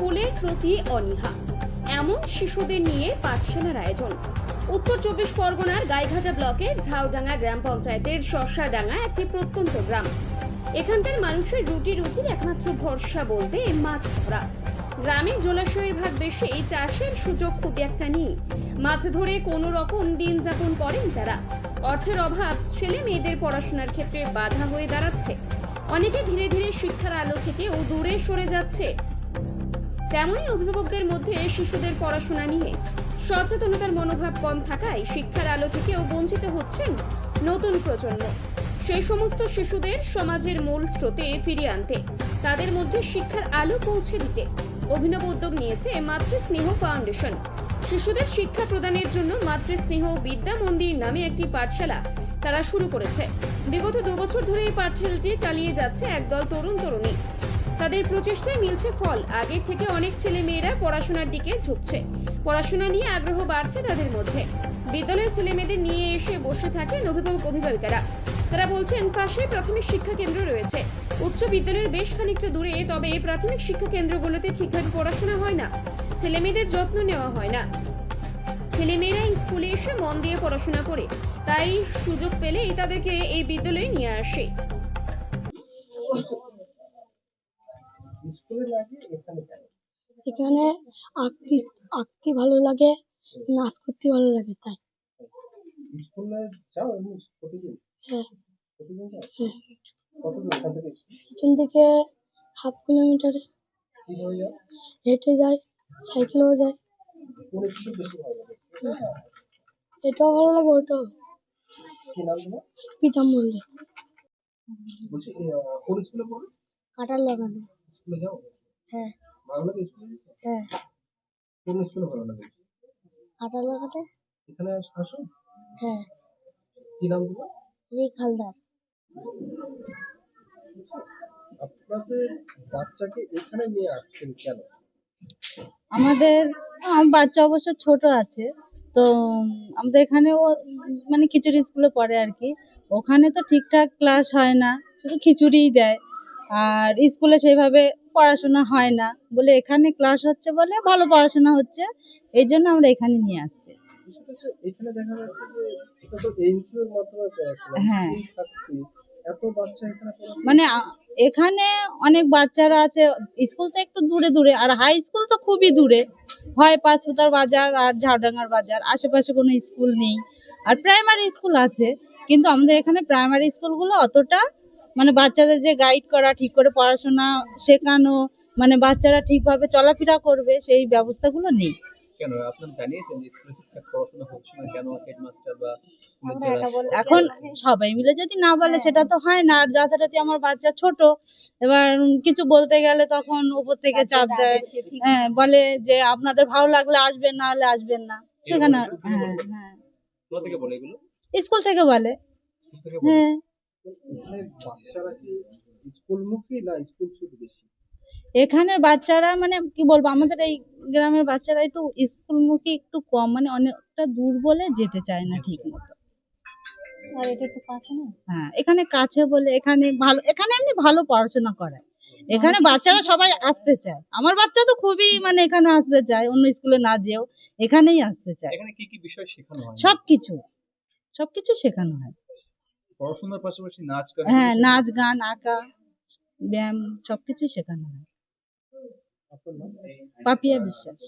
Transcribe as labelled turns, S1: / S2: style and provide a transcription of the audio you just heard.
S1: স্কুলের প্রতি অনীহা। এমন শিশুদের নিয়ে পাঠশালার আয়োজন। উত্তর চব্বিশ পরগনার গাইঘাটা ব্লকের ঝাউডাঙ্গা গ্রাম পঞ্চায়েতের শশাডাঙ্গা একটি প্রত্যন্ত গ্রাম। এখানকার মানুষের রুটি রুজির একমাত্র ভরসা বলতে মাছ ধরা। গ্রামে জলাশয়ের ভাগ বেশি চাষের সুযোগ খুব একটা নেই। মাছ ধরে কোনো রকম দিন যাপন করেন তারা। অর্থের অভাব, ছেলে মেয়েদের পড়াশোনার ক্ষেত্রে বাধা হয়ে দাঁড়াচ্ছে। অনেকে ধীরে ধীরে শিক্ষার আলো থেকেও দূরে সরে যাচ্ছে। তেমনই অভিভাবকদের মধ্যে শিশুদের পড়াশোনা নিয়ে সচেতনতার মনোভাব কম থাকায় শিক্ষার আলো থেকেও বঞ্চিত হচ্ছেন নতুন প্রজন্ম। সেই সমস্ত শিশুদের সমাজের মূল স্রোতে ফিরিয়ে আনতে, তাদের মধ্যে শিক্ষার আলো পৌঁছে দিতে অভিনব উদ্যোগ নিয়েছে মাতৃস্নেহ ফাউন্ডেশন। শিশুদের শিক্ষা প্রদানের জন্য মাতৃস্নেহ বিদ্যা মন্দির নামে একটি পাঠশালা তারা শুরু করেছে। বিগত দু বছর ধরে এই পাঠশালাটি চালিয়ে যাচ্ছে একদল তরুণ তরুণী তাদের প্রচেষ্টায় মিলছে ফল। আগের থেকে অনেক ছেলে মেয়েরা পড়াশোনার দিকে ঝুঁকছে। পড়াশোনা নিয়ে আগ্রহ বাড়ছে তাদের মধ্যে। বিদ্যালয়ের ছেলে মেয়েদের নিয়ে এসে বসে থাকেন অভিভাবক অভিভাবিকারা। তারা বলছেন পাশে প্রাথমিক শিক্ষা কেন্দ্র রয়েছে। উচ্চ বিদ্যালয়ের বেশ খানিকটা দূরে, তবে এই প্রাথমিক শিক্ষা কেন্দ্রগুলোতে ঠিকভাবে পড়াশোনা হয় না। ছেলে মেয়েদের যত্ন নেওয়া হয় না। ছেলেমেয়েরা স্কুলে এসে মন দিয়ে পড়াশোনা করে। তাই সুযোগ পেলেই তাদেরকে এই বিদ্যালয়ে নিয়ে আসে।
S2: এখানে
S3: আঁকতে আঁকতে ভালো লাগে নাচ করতে ভালো লাগে তাই। হ্যাঁ। হ্যাঁ।
S2: এখান থেকে?
S3: Half kilometre. হেঁটে যায় সাইকেলেও যায়
S2: লাগে।
S3: এটাও ভালো লাগে ওটাও।
S2: কি নাম
S3: পিতাম বললে
S2: বলছি আহ, কোন স্কুলে পড়ো?
S3: কাটার লাগানো।
S2: স্কুলে যাও
S3: হ্যাঁ।
S2: লাগে স্কুলে
S3: হ্যাঁ।
S2: কোন স্কুলে ভালো লাগে
S3: কাটার লাগাতে
S2: এখানে আসো।
S3: হ্যাঁ।
S2: কি নাম তোমার?
S3: রিক হালদার।
S2: আপনাদের বাচ্চাকে এখানে নিয়ে আসছেন কেন?
S4: আমাদের বাচ্চা অবশ্য ছোট আছে তো আমাদের এখানেও মানে খিচুড়ি স্কুলে পড়ে আর কি। ওখানে তো ঠিকঠাক ক্লাস হয় না শুধু খিচুড়িই দেয়। আর স্কুলে সেইভাবে পড়াশোনা হয় না। বলে এখানে ক্লাস হচ্ছে বলে ভালো পড়াশোনা হচ্ছে এই জন্য আমরা এখানে নিয়ে আসছি।
S2: এখানে দেখা যাচ্ছে যে এনজিওর মাধ্যমে পড়াশোনা
S4: হ্যাঁ।
S2: এত বাচ্চা এখানে
S4: মানে এখানে অনেক বাচ্চারা আছে স্কুল তো একটু দূরে দূরে আর হাই স্কুল তো খুবই দূরে। হয় পাঁচপুতার বাজার আর ঝাড়ডাঙ্গার বাজার আশেপাশে কোনো স্কুল নেই। আর প্রাইমারি স্কুল আছে কিন্তু আমাদের এখানে প্রাইমারি স্কুলগুলো অতটা মানে বাচ্চাদের যে গাইড করা ঠিক করে পড়াশোনা শেখানো মানে বাচ্চারা ঠিকভাবে চলাফেরা করবে সেই ব্যবস্থাগুলো নেই।
S5: কেন? আপনারা জানিয়েছেন যে স্কুলে ঠিকঠাক পড়াশোনা হচ্ছে না কেন হেডমাস্টার বা স্কুলের যারা
S4: এখন সবাই মিলে যদি না বলে সেটা তো হয় না। আর যথারীতি আমার বাচ্চা ছোট এবার কিছু বলতে গেলে তখন উপর থেকে চাপ দেয়। হ্যাঁ বলে যে আপনাদের ভালো লাগলে আসবেন না হলে আসবেন না। সেখানে হ্যাঁ হ্যাঁ।
S5: কোথা থেকে বলে এগুলো?
S4: স্কুল থেকে বলে।
S5: স্কুল থেকে বলে?
S4: হ্যাঁ।
S2: এখানে বাচ্চারা কি স্কুলমুখী না স্কুল ছুটি বেশি?
S4: এখানের বাচ্চারা মানে কি বলব আমাদের এই গ্রামের বাচ্চারা একটু স্কুলমুখী একটু কম মানে অনেকটা দূর বলে যেতে চায় না ঠিক মতো।
S3: আর এটা একটু কাছে না?
S4: হ্যাঁ এখানে কাছে বলে এখানে ভালো এখানে এমনি ভালো পড়াশোনা করায় এখানে বাচ্চারা সবাই আসতে চায়। আমার বাচ্চা তো খুবই মানে এখানে আসতে চায় অন্য স্কুলে না যেও এখানেই আসতে চায়।
S5: এখানে কি কি বিষয় শেখানো হয়?
S4: সবকিছু সবকিছু শেখানো হয়।
S5: পড়াশোনার পাশাপাশি নাচ গান
S4: হ্যাঁ নাচ গান আঁকা ব্যায়াম সবকিছুই শেখানো হয়। পাপিয়া বিশ্বাস।